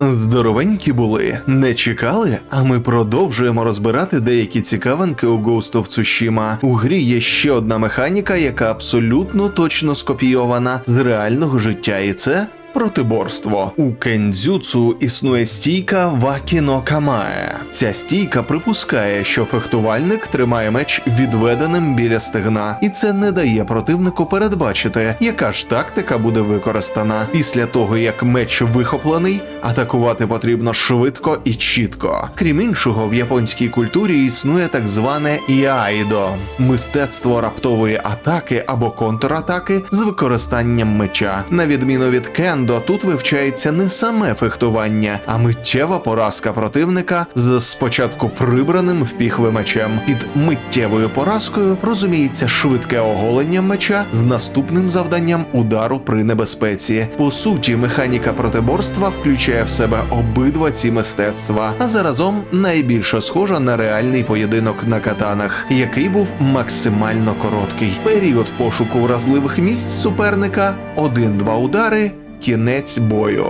Здоровенькі були, не чекали, а ми продовжуємо розбирати деякі цікавинки у Ghost of Tsushima. У грі є ще одна механіка, яка абсолютно точно скопійована з реального життя, і це. Протиборство у кендзюцу існує стійка Вакіно Камае. Ця стійка припускає, що фехтувальник тримає меч відведеним біля стегна, і це не дає противнику передбачити, яка ж тактика буде використана. Після того як меч вихоплений, атакувати потрібно швидко і чітко. Крім іншого, в японській культурі існує так зване іайдо мистецтво раптової атаки або контратаки з використанням меча. На відміну від кендо, тут вивчається не саме фехтування, а миттєва поразка противника з спочатку прибраним в піхви мечем. Під миттєвою поразкою розуміється швидке оголення меча з наступним завданням удару при небезпеці. По суті, механіка протиборства включає в себе обидва ці мистецтва, а заразом найбільше схожа на реальний поєдинок на катанах, який був максимально короткий. Період пошуку вразливих місць суперника один-два удари. Кінець бою.